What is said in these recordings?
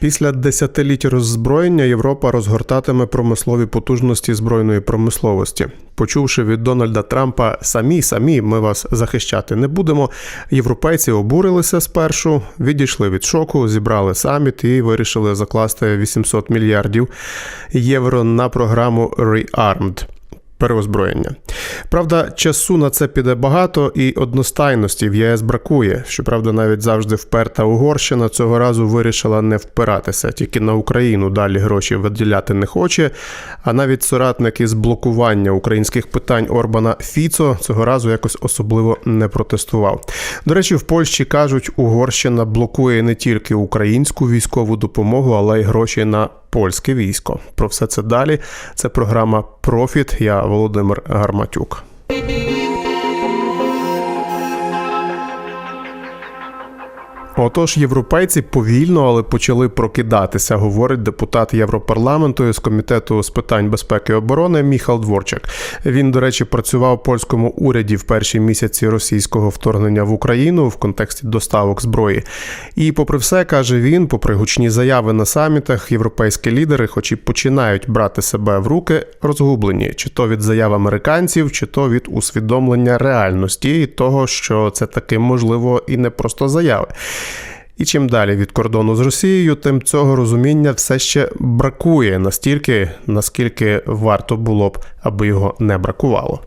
Після десятиліть роззброєння Європа розгортатиме промислові потужності збройної промисловості. Почувши від Дональда Трампа самі самі ми вас захищати не будемо. Європейці обурилися спершу, відійшли від шоку, зібрали саміт і вирішили закласти 800 мільярдів євро на програму Rearmed – переозброєння. Правда, часу на це піде багато, і одностайності в ЄС бракує. Щоправда, навіть завжди вперта Угорщина цього разу вирішила не впиратися, тільки на Україну далі гроші виділяти не хоче. А навіть соратник із блокування українських питань Орбана Фіцо цього разу якось особливо не протестував. До речі, в Польщі кажуть, Угорщина блокує не тільки українську військову допомогу, але й гроші на польське військо. Про все це далі. Це програма Профіт. Я Володимир Гарматюк. Отож, європейці повільно, але почали прокидатися, говорить депутат Європарламенту з комітету з питань безпеки і оборони Міхал Дворчак. Він, до речі, працював в польському уряді в перші місяці російського вторгнення в Україну в контексті доставок зброї. І, попри все, каже він, попри гучні заяви на самітах, європейські лідери, хоч і починають брати себе в руки, розгублені, чи то від заяв американців, чи то від усвідомлення реальності і того, що це таки можливо і не просто заяви. І чим далі від кордону з Росією, тим цього розуміння все ще бракує настільки, наскільки варто було б, аби його не бракувало.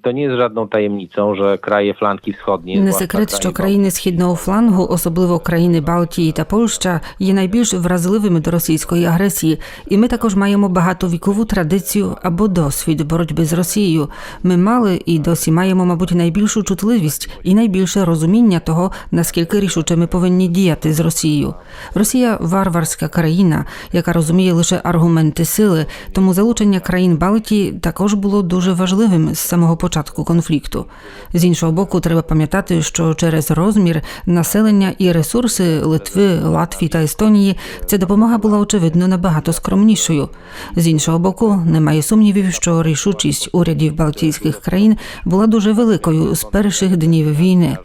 To nie jest żadną tajemnicą, że kraje flanki wschodniej. Не секрет, що країни східного флангу, особливо країни Балтії та Польща, є найбільш вразливими до російської агресії, і ми також маємо багатовікову традицію або досвід боротьби з Росією. Ми мали і досі маємо, мабуть, найбільшу чутливість і найбільше розуміння того, наскільки рішуче ми повинні діяти з Росією. Росія варварська країна, яка розуміє лише аргументи сили, тому залучення країн Балтії також було дуже важливим з самого початку конфлікту. З іншого боку, треба пам'ятати, що через розмір населення і ресурси Литви, Латвії та Естонії ця допомога була очевидно набагато скромнішою. З іншого боку, немає сумнівів, що рішучість урядів Балтійських країн була дуже великою з перших днів війни.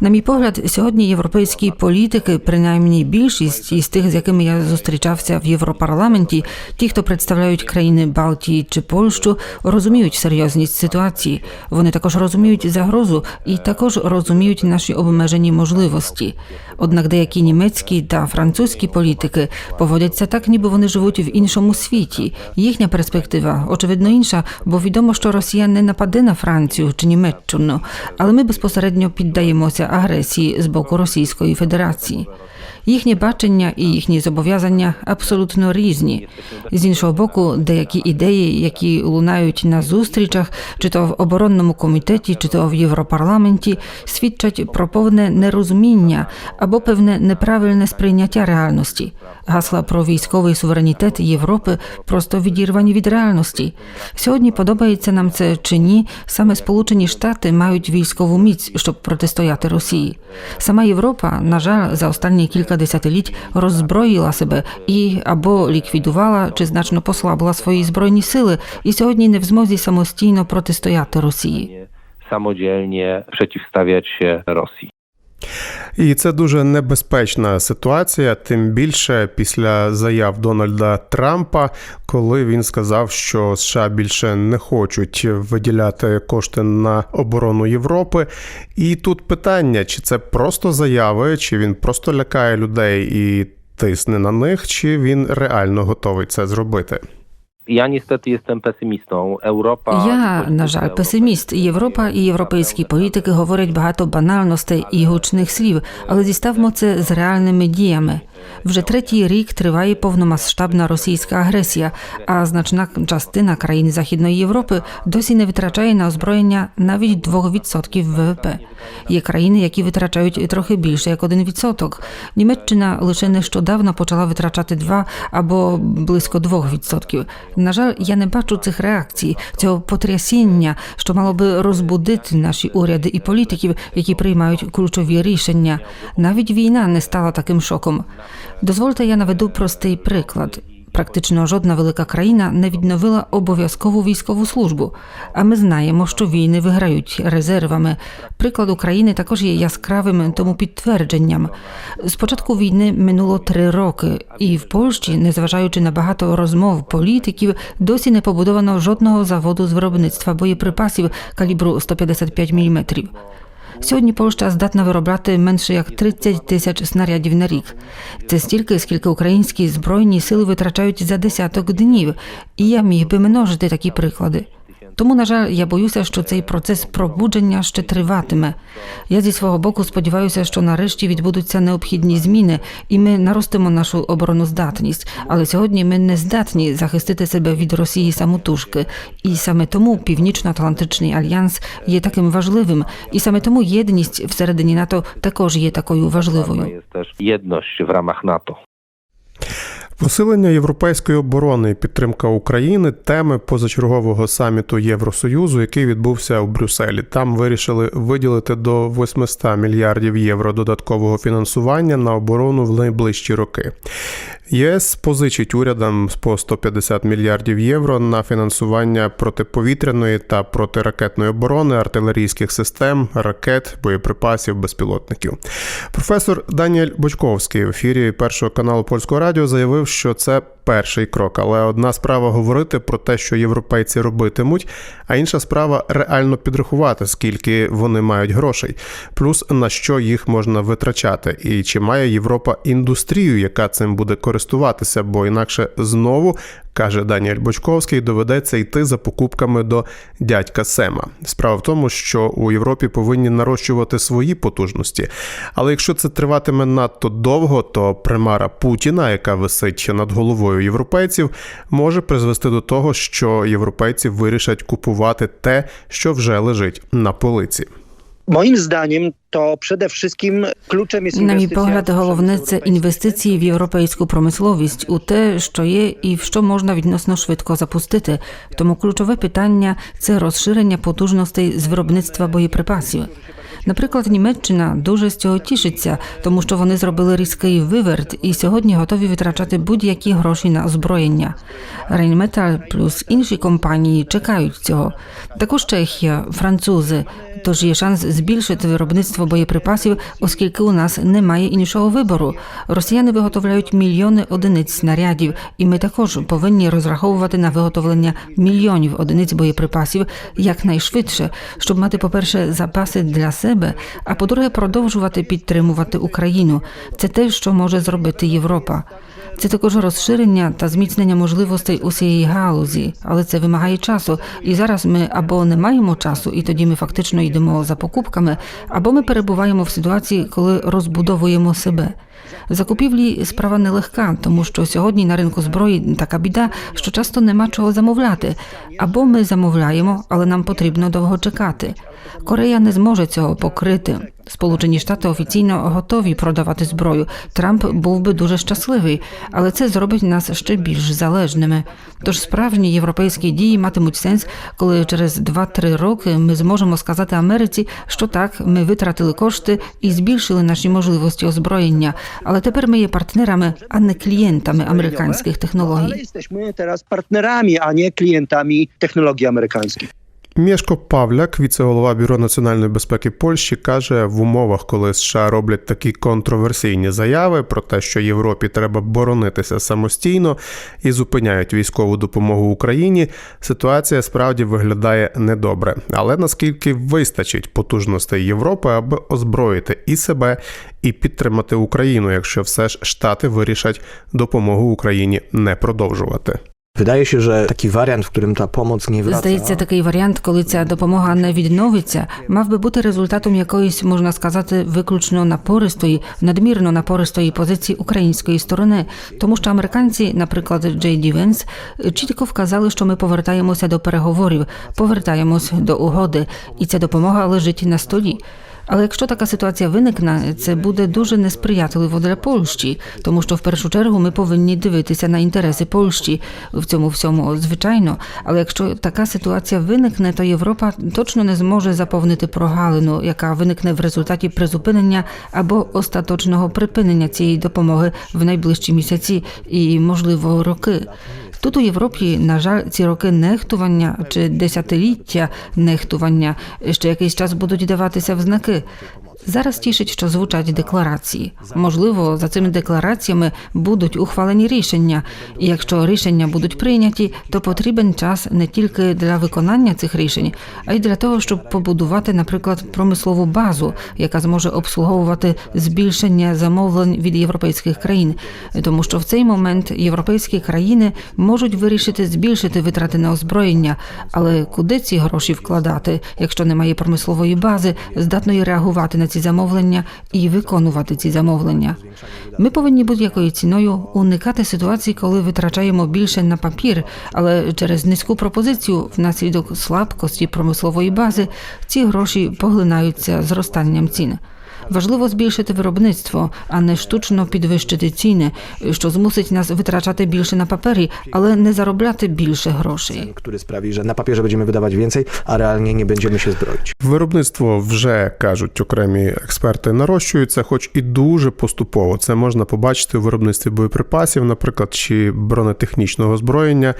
На мій погляд, сьогодні європейські політики, принаймні більшість із тих, з якими я зустрічався в Європарламенті, ті, хто представляють країни Балтії чи Польщу, розуміють серйозність ситуації. Вони також розуміють загрозу і також розуміють наші обмежені можливості. Однак деякі німецькі та французькі політики поводяться так, ніби вони живуть в іншому світі. Їхня перспектива очевидно інша, бо відомо, що Росія не нападе на Францію чи Німеччину, але ми безпосередньо піддаємося агресії з боку Російської Федерації. Їхнє бачення і їхні зобов'язання абсолютно різні. З іншого боку, деякі ідеї, які лунають на зустрічах, чи то в оборонному комітеті, чи то в Європарламенті, свідчать про повне нерозуміння або певне неправильне сприйняття реальності. Гасла про військовий суверенітет Європи просто відірвані від реальності. Сьогодні подобається нам це чи ні, саме Сполучені Штати мають військову міць, щоб протистояти Росії. Сама Європа, на жаль, за останні кілька десятиліть роззброїла себе і або ліквідувала чи значно послабила свої збройні сили, і сьогодні не в змозі самостійно протистояти Росії. Самодільні протистояти Rosji. І це дуже небезпечна ситуація, тим більше після заяв Дональда Трампа, коли він сказав, що США більше не хочуть виділяти кошти на оборону Європи. І тут питання: чи це просто заяви, чи він просто лякає людей і тисне на них, чи він реально готовий це зробити. Ja niestety jestem pesymistą. Європа Я, на жаль, песиміст. Європа і європейські політики говорять багато банальностей і гучних слів, але діставмо це з реальними діями. Вже третій рік триває повномасштабна російська агресія, а значна частина країн Західної Європи досі не витрачає на озброєння навіть 2% ВВП. Є країни, які витрачають трохи більше як 1%. Німеччина лише нещодавно почала витрачати 2 або близько 2%. На жаль, я не бачу цих реакцій, цього потрясіння, що мало би розбудити наші уряди і політиків, які приймають ключові рішення. Навіть війна не стала таким шоком. Дозвольте, я наведу простий приклад. Практично жодна велика країна не відновила обов'язкову військову службу. А ми знаємо, що війни виграють резервами. Приклад України також є яскравим тому підтвердженням. З початку війни минуло три роки, і в Польщі, незважаючи на багато розмов політиків, досі не побудовано жодного заводу з виробництва боєприпасів калібру 155 мм. Сьогодні Польща здатна виробляти менше як 30 тисяч снарядів на рік. Це стільки, скільки українські збройні сили витрачають за десяток днів, і я міг би множити такі приклади. Тому, на жаль, я боюся, що цей процес пробудження ще триватиме. Я зі свого боку сподіваюся, що нарешті відбудуться необхідні зміни, і ми наростимо нашу обороноздатність. Але сьогодні ми не здатні захистити себе від Росії самотужки. І саме тому Північно-Атлантичний альянс є таким важливим, і саме тому єдність всередині НАТО також є такою важливою. też jedność w ramach NATO. Посилення європейської оборони і підтримка України теми позачергового саміту Євросоюзу, який відбувся у Брюсселі. Там вирішили виділити до 800 мільярдів євро додаткового фінансування на оборону в найближчі роки. ЄС позичить урядам по 150 мільярдів євро на фінансування протиповітряної та протиракетної оборони, артилерійських систем, ракет, боєприпасів, безпілотників. Професор Даніель Бочковський в ефірі першого каналу польського радіо заявив, що це перший крок. Але одна справа говорити про те, що європейці робитимуть, а інша справа реально підрахувати, скільки вони мають грошей, плюс на що їх можна витрачати, і чи має Європа індустрію, яка цим буде користуватися, бо інакше знову. Каже Даніель Бочковський, доведеться йти за покупками до дядька Сема. Справа в тому, що у Європі повинні нарощувати свої потужності. Але якщо це триватиме надто довго, то примара Путіна, яка висить над головою європейців, може призвести до того, що європейці вирішать купувати те, що вже лежить на полиці. Moim zdaniem to przede wszystkim kluczem jest На мій погляд, w головне це інвестиції в європейську промисловість у те, що є, і в що можна відносно швидко запустити. Тому ключове питання це розширення потужностей з виробництва боєприпасів. Наприклад, Німеччина дуже з цього тішиться, тому що вони зробили різкий виверт і сьогодні готові витрачати будь-які гроші на озброєння. Rheinmetall плюс інші компанії чекають цього. Також Чехія, французи. Тож є шанс збільшити виробництво боєприпасів, оскільки у нас немає іншого вибору. Росіяни виготовляють мільйони одиниць снарядів, і ми також повинні розраховувати на виготовлення мільйонів одиниць боєприпасів якнайшвидше, щоб мати, по-перше, запаси для себе, а по-друге, продовжувати підтримувати Україну. Це те, що може зробити Європа. Це також розширення та зміцнення можливостей усієї галузі, але це вимагає часу. І зараз ми або не маємо часу, і тоді ми фактично йдемо за покупками, або ми перебуваємо в ситуації, коли розбудовуємо себе. Закупівлі справа нелегка, тому що сьогодні на ринку зброї така біда, що часто нема чого замовляти. Або ми замовляємо, але нам потрібно довго чекати. Корея не зможе цього покрити. Сполучені Штати офіційно готові продавати зброю. Трамп був би дуже щасливий, але це зробить нас ще більш залежними. Тож справжні європейські дії матимуть сенс, коли через 2-3 роки ми зможемо сказати Америці, що так, ми витратили кошти і збільшили наші можливості озброєння. Але тепер ми є партнерами, а не клієнтами американських технологій. jesteśmy teraz partnerami, a nie klientami technologii amerykańskich. Мєшко Павляк, віце-голова Бюро національної безпеки Польщі, каже, в умовах, коли США роблять такі контроверсійні заяви про те, що Європі треба боронитися самостійно і зупиняють військову допомогу Україні, ситуація справді виглядає недобре. Але наскільки вистачить потужностей Європи, аби озброїти і себе, і підтримати Україну, якщо все ж Штати вирішать допомогу Україні не продовжувати. Wydaje się, że taki wariant, w którym ta pomoc nie wraca. Здається, такий варіант, коли ця допомога не відновиться, мав би бути результатом якоїсь, можна сказати, виключно напористої, надмірно напористої позиції української сторони, тому що американці, наприклад, Джей Ді Венс, чітко вказали, що ми повертаємося до переговорів, повертаємось до угоди, і ця допомога лежить на столі. Але якщо така ситуація виникне, це буде дуже несприятливо для Польщі, тому що в першу чергу ми повинні дивитися на інтереси Польщі в цьому всьому, звичайно. Але якщо така ситуація виникне, то Європа точно не зможе заповнити прогалину, яка виникне в результаті призупинення або остаточного припинення цієї допомоги в найближчі місяці і, можливо, роки. Тут у Європі, на жаль, ці роки нехтування чи десятиліття нехтування ще якийсь час будуть даватися в знаки. Зараз тішить, що звучать декларації. Можливо, за цими деклараціями будуть ухвалені рішення, і якщо рішення будуть прийняті, то потрібен час не тільки для виконання цих рішень, а й для того, щоб побудувати, наприклад, промислову базу, яка зможе обслуговувати збільшення замовлень від європейських країн, тому що в цей момент європейські країни можуть вирішити збільшити витрати на озброєння, але куди ці гроші вкладати, якщо немає промислової бази, здатної реагувати на ці замовлення і виконувати ці замовлення? Ми повинні будь-якою ціною уникати ситуації, коли витрачаємо більше на папір, але через низьку пропозицію внаслідок слабкості промислової бази ці гроші поглинаються зростанням цін. Важливо збільшити виробництво, а не штучно підвищити ціни, що змусить нас витрачати більше на папері, але не заробляти більше грошей. który sprawi, że na papierze będziemy wydawać więcej, a realnie nie będziemy się zbroić. Виробництво вже кажуть окремі експерти, нарощується, хоч і дуже поступово. Це можна побачити у виробництві боєприпасів, наприклад, чи бронетехнічного озброєння.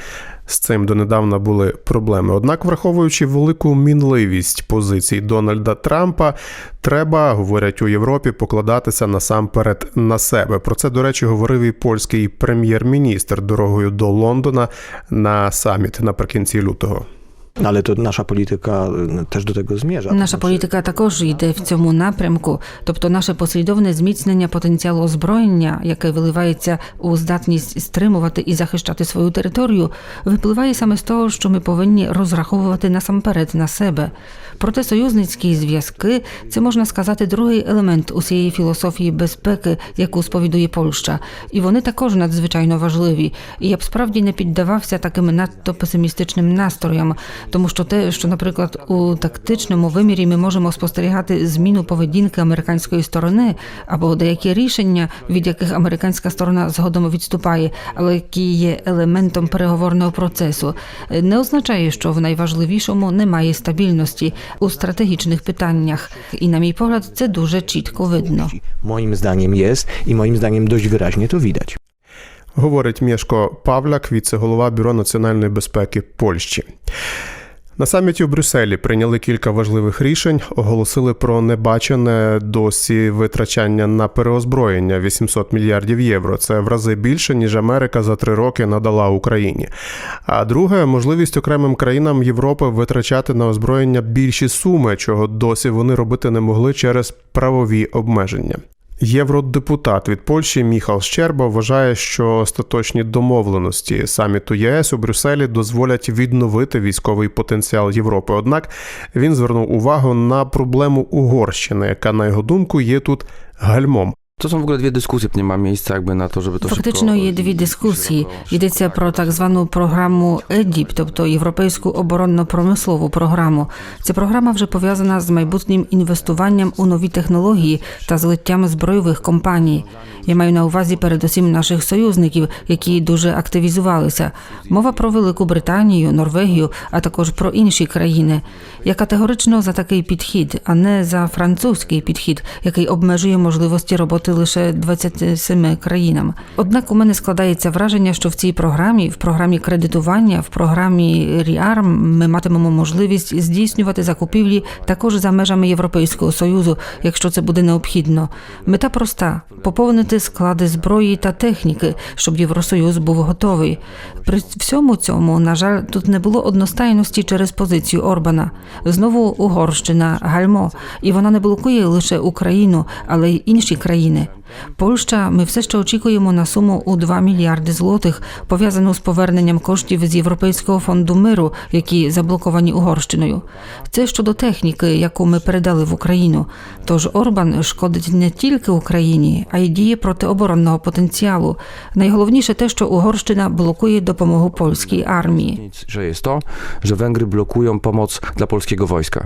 З цим донедавна були проблеми. Однак, враховуючи велику мінливість позицій Дональда Трампа, треба, говорять у Європі, покладатися насамперед на себе. Про це, до речі, говорив і польський прем'єр-міністр дорогою до Лондона на саміт наприкінці лютого. No, то наша політика теж до того do tego zmierza. To Наша політика також йде в цьому напрямку, тобто наше послідовне зміцнення потенціалу озброєння, яке виливається у здатність стримувати і захищати свою територію, випливає саме з того, що ми повинні розраховувати насамперед на себе. Проте союзницькі зв'язки це можна сказати другий елемент усієї філософії безпеки, яку сповідує Польща, і вони також надзвичайно важливі. І я б справді не піддавався таким надто песимістичним настроям, тому що те, що, наприклад, у тактичному вимірі ми можемо спостерігати зміну поведінки американської сторони або деякі рішення, від яких американська сторона згодом відступає, але які є елементом переговорного процесу, не означає, що в найважливішому немає стабільності у стратегічних питаннях. І, на мій погляд, це дуже чітко видно. Moim zdaniem jest i moim zdaniem dość wyraźnie to widać. говорить Мєшко Павляк, віце-голова Бюро національної безпеки Польщі. На саміті в Брюсселі прийняли кілька важливих рішень, оголосили про небачене досі витрачання на переозброєння 800 мільярдів євро. Це в рази більше, ніж Америка за три роки надала Україні. А друге можливість окремим країнам Європи витрачати на озброєння більші суми, чого досі вони робити не могли через правові обмеження. Євродепутат від Польщі Міхал Щерба вважає, що остаточні домовленості саміту ЄС у Брюсселі дозволять відновити військовий потенціал Європи. Однак він звернув увагу на проблему Угорщини, яка на його думку є тут гальмом. To są w ogóle dwie dyskusje, nie ma miejsca jakby na to, żeby to Фактично є дві дискусії. Йдеться про так звану програму ЕДІП, тобто Європейську оборонно-промислову програму. Ця програма вже пов'язана з майбутнім інвестуванням у нові технології та злиттям збройових компаній. Я маю на увазі передусім наших союзників, які дуже активізувалися. Мова про Велику Британію, Норвегію, а також про інші країни. Я категорично за такий підхід, а не за французький підхід, який обмежує можливості роботи лише 27 країнам. Однак у мене складається враження, що в цій програмі, в програмі кредитування, в програмі РІАРМ ми матимемо можливість здійснювати закупівлі також за межами Європейського союзу, якщо це буде необхідно. Мета проста поповнити склади зброї та техніки, щоб Євросоюз був готовий. При всьому цьому, на жаль, тут не було одностайності через позицію Орбана. Знову Угорщина, гальмо, і вона не блокує лише Україну, але й інші країни. 인해 Польща, ми все ще очікуємо на суму у 2 мільярди злотих, пов'язану з поверненням коштів з Європейського фонду миру, які заблоковані Угорщиною. Це щодо техніки, яку ми передали в Україну. Тож Орбан шкодить не тільки Україні, а й діє проти оборонного потенціалу. Найголовніше те, що Угорщина блокує допомогу польській армії. Że jest to, że Węgry blokują pomoc dla polskiego wojska.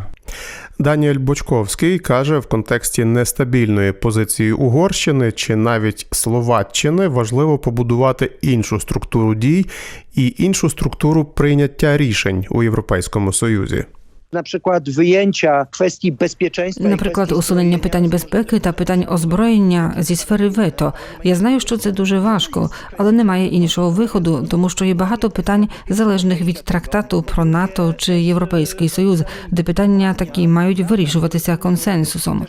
Даніель Бочковський каже, в контексті нестабільної позиції Угорщини чи навіть Словаччини важливо побудувати іншу структуру дій і іншу структуру прийняття рішень у Європейському Союзі. Na przykład wyjęcia kwestii bezpieczeństwa. kwestii усунення питань безпеки та питань озброєння зі сфери вето. Я знаю, що це дуже важко, але немає іншого виходу, тому що є багато питань залежних від трактату про НАТО чи Європейський Союз, де питання такі мають вирішуватися консенсусом.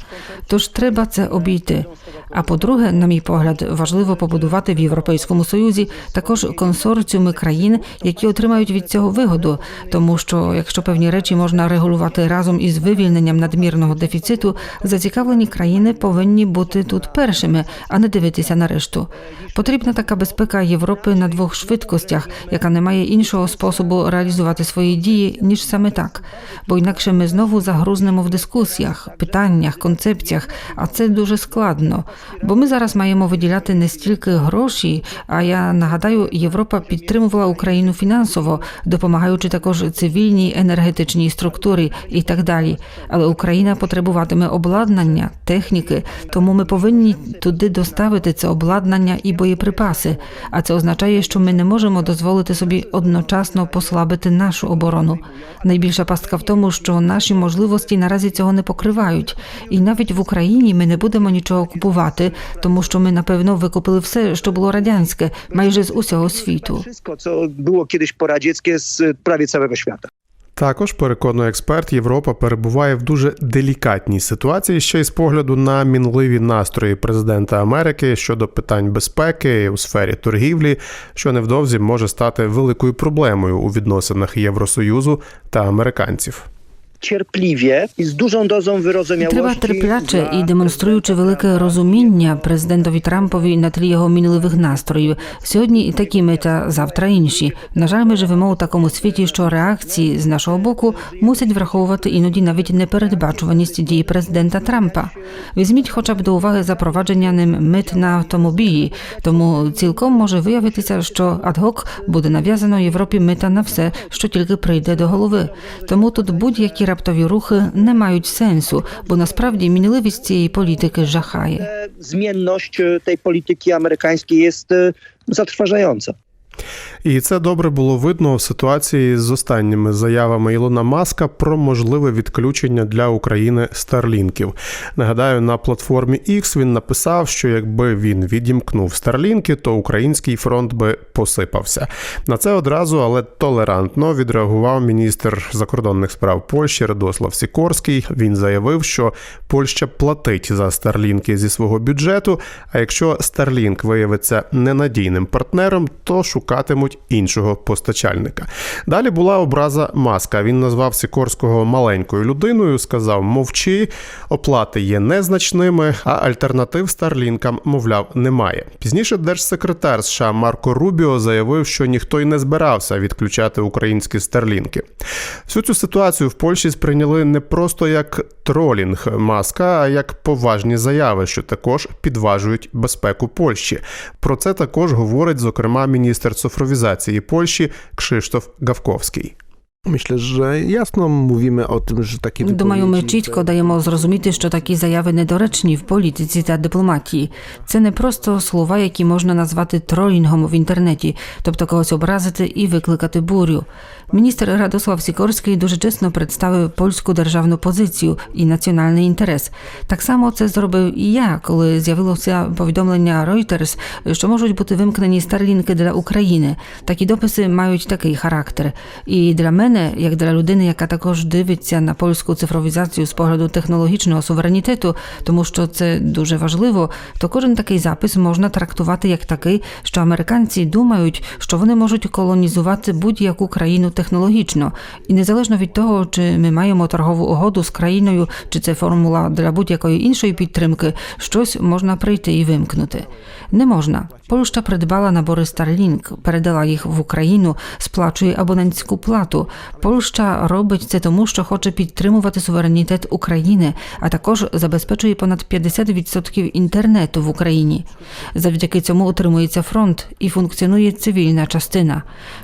Тож треба це обійти. А по-друге, на мій погляд, важливо побудувати в Європейському Союзі також консорціуми країн, які отримають від цього вигоду, тому що якщо певні речі можна регулювати разом із вивільненням надмірного дефіциту, зацікавлені країни повинні бути тут першими, а не дивитися на решту. Потрібна така безпека Європи на двох швидкостях, яка не має іншого способу реалізувати свої дії ніж саме так. Бо інакше ми знову загрузнемо в дискусіях, питаннях, концепціях, а це дуже складно. Бо ми зараз маємо виділяти не стільки гроші. А я нагадаю, Європа підтримувала Україну фінансово, допомагаючи також цивільній енергетичній структурі і так далі. Але Україна потребуватиме обладнання, техніки, тому ми повинні туди доставити це обладнання і боєприпаси. А це означає, що ми не можемо дозволити собі одночасно послабити нашу оборону. Найбільша пастка в тому, що наші можливості наразі цього не покривають, і навіть в Україні ми не будемо нічого купувати, тому що ми напевно викупили все, що було радянське, майже з усього світу. Co było kiedyś poradzieckie z prawie całego świata. Також переконує експерт, Європа перебуває в дуже делікатній ситуації ще й з погляду на мінливі настрої президента Америки щодо питань безпеки у сфері торгівлі, що невдовзі може стати великою проблемою у відносинах Євросоюзу та американців. Cierpliwie i z dużą dozą wyrozumiałości. Треба терпляче і демонструючи велике розуміння президентові Трампові на тлі його мінливих настроїв. Сьогодні і такі ми та завтра інші. На жаль, ми живемо у такому світі, що реакції з нашого боку мусять враховувати іноді навіть непередбачуваність дій президента Трампа. Візьміть хоча б до уваги запровадження ним мит на автомобілі. Тому цілком може виявитися, що адгок буде нав'язано Європі мита на все, що тільки прийде до голови. Тому тут будь-які раптові рухи не мають сенсу, бо насправді мінливість цієї політики жахає. Змінність e, політики американської є e, zatrważająca. І це добре було видно в ситуації з останніми заявами Ілона Маска про можливе відключення для України старлінків. Нагадаю, на платформі X він написав, що якби він відімкнув старлінки, то український фронт би посипався. На це одразу, але толерантно відреагував міністр закордонних справ Польщі Радослав Сікорський. Він заявив, що Польща платить за старлінки зі свого бюджету. А якщо Starlink виявиться ненадійним партнером, то шукатимуть іншого постачальника. Далі була образа Маска. Він назвав Сікорського маленькою людиною, сказав: мовчи, оплати є незначними, а альтернатив Старлінкам, мовляв, немає. Пізніше держсекретар США Марко Рубіо заявив, що ніхто й не збирався відключати українські старлінки. Всю цю ситуацію в Польщі сприйняли не просто як тролінг Маска, а як поважні заяви, що також підважують безпеку Польщі. Про це також говорить, зокрема, міністр цифровізації Польщі Кшиштоф Гавковський. Myślę, że jasno mówimy o tym, że takie Думаю, ми чітко даємо зрозуміти, що такі заяви недоречні в політиці та дипломатії. Це не просто слова, які можна назвати тролінгом в інтернеті, тобто когось образити і викликати бурю. Міністр Радослав Сікорський дуже чесно представив польську державну позицію і національний інтерес. Так само це зробив і я, коли з'явилося повідомлення Reuters, що можуть бути вимкнені старлінки для України. Такі дописи мають такий характер. І для мене мене, як для людини, яка також дивиться на польську цифровізацію з погляду технологічного суверенітету, тому що це дуже важливо, то кожен такий запис можна трактувати як такий, що американці думають, що вони можуть колонізувати будь-яку країну технологічно, і незалежно від того, чи ми маємо торгову угоду з країною, чи це формула для будь-якої іншої підтримки, щось можна прийти і вимкнути. Не можна. Польща придбала набори Starlink, передала їх в Україну, сплачує абонентську плату. Польща робить це тому, що хоче підтримувати суверенітет України, а також забезпечує понад 50% інтернету в Україні. Завдяки цьому утримується фронт і функціонує цивільна частина.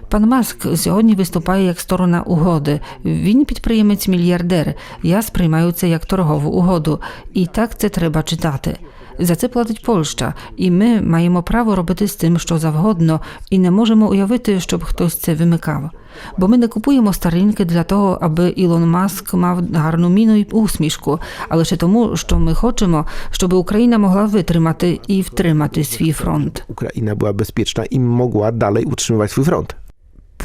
Пан Маск сьогодні виступає як сторона угоди. Він підприємець-мільярдер. Я сприймаю це як торгову угоду. І так це треба читати. За це платить Польща, і ми маємо право робити з цим що завгодно, і не можемо уявити, щоб хтось це вимикав. Бо ми не купуємо старинки для того, аби Ілон Маск мав гарну міну і усмішку, а лише тому, що ми хочемо, щоб Україна могла витримати і втримати свій фронт. Ukraina była bezpieczna i mogła dalej utrzymywać swój front.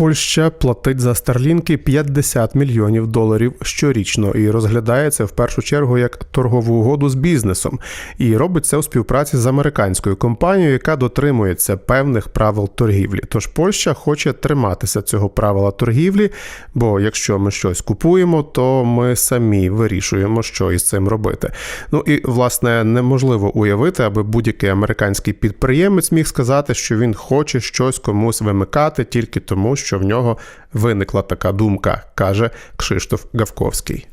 Польща платить за старлінки 50 мільйонів доларів щорічно і розглядає це в першу чергу як торгову угоду з бізнесом, і робить це у співпраці з американською компанією, яка дотримується певних правил торгівлі. Тож Польща хоче триматися цього правила торгівлі, бо якщо ми щось купуємо, то ми самі вирішуємо, що із цим робити. Ну і власне неможливо уявити, аби будь-який американський підприємець міг сказати, що він хоче щось комусь вимикати тільки тому, що в нього виникла така думка, каже Кшиштоф Гавковський.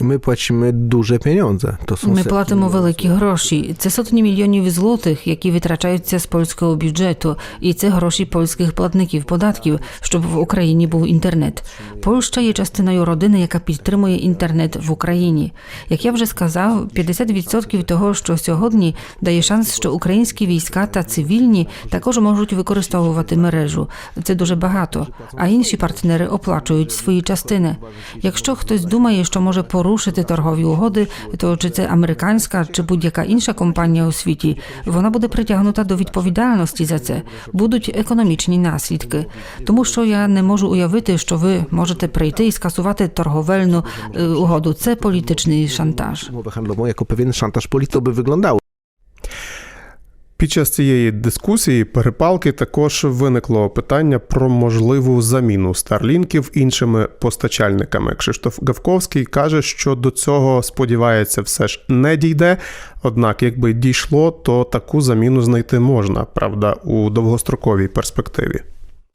My płacimy duże pieniądze. To są Ми milionów великі гроші. Це сотні мільйонів злотих, які витрачаються з польського бюджету, і це гроші польських платників податків, щоб в Україні був інтернет. Польща є частиною родини, яка підтримує інтернет в Україні. Як я вже сказав, 50% того, що сьогодні дає шанс, що українські війська та цивільні також можуть використовувати мережу. Це дуже багато. А інші партнери оплачують свої частини. Якщо хтось думає, що може порушити торгові угоди, то чи це американська, чи будь-яка інша компанія у світі, вона буде притягнута до відповідальності за це. Будуть економічні наслідки. Тому що я не можу уявити, що ви можете прийти і скасувати торговельну е, угоду. Це політичний шантаж. Мови handlową jako pewien szantaż polityczny би wyglądało. Під час цієї дискусії перепалки також виникло питання про можливу заміну старлінків іншими постачальниками. Кшиштоф Гавковський каже, що до цього сподівається, все ж не дійде. Однак, якби дійшло, то таку заміну знайти можна, правда, у довгостроковій перспективі.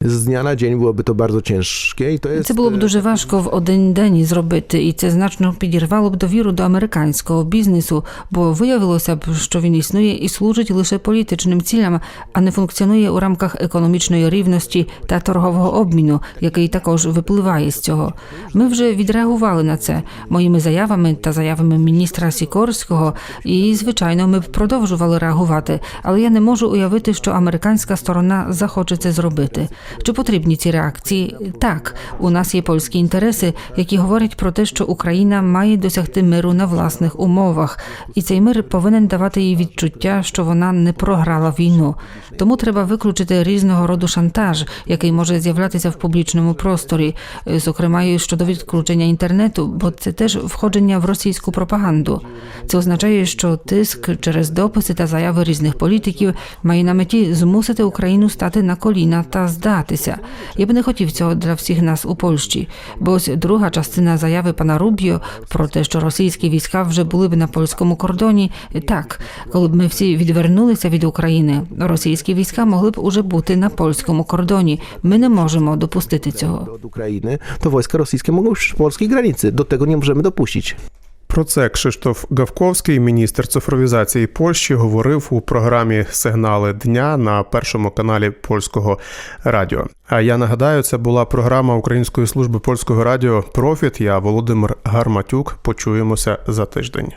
Z dnia na dzień byłoby to bardzo ciężkie i to jest... Це було б дуже важко в один день зробити, і це значно підірвало б довіру до американського бізнесу, бо виявилося б, що він існує і служить лише політичним цілям, а не функціонує у рамках економічної рівності та торгового обміну, який також випливає з цього. Ми вже відреагували на це моїми заявами та заявами міністра Сікорського, і звичайно, ми б продовжували реагувати, але я не можу уявити, що американська сторона захоче це зробити. Чи потрібні ці реакції? Так, у нас є польські інтереси, які говорять про те, що Україна має досягти миру на власних умовах, і цей мир повинен давати їй відчуття, що вона не програла війну. Тому треба виключити різного роду шантаж, який може з'являтися в публічному просторі, е, зокрема і щодо відключення інтернету, бо це теж входження в російську пропаганду. Це означає, що тиск через дописи та заяви різних політиків має на меті змусити Україну стати на коліна та здатися. Я би не хотів цього для всіх нас у Польщі. Бо ось друга частина заяви пана Рубіо про те, що російські війська вже були б на польському кордоні. Так, коли б ми всі відвернулися від України, російські війська могли б уже бути на польському кордоні. Ми не можемо допустити цього. To wojska rosyjskie mogą już przy polskiej granicy. Do tego nie możemy dopuścić. Про це Кшиштоф Гавковський, міністр цифровізації Польщі, говорив у програмі Сигнали дня на першому каналі польського радіо. А я нагадаю, це була програма Української служби польського радіо Профіт. Я Володимир Гарматюк. Почуємося за тиждень.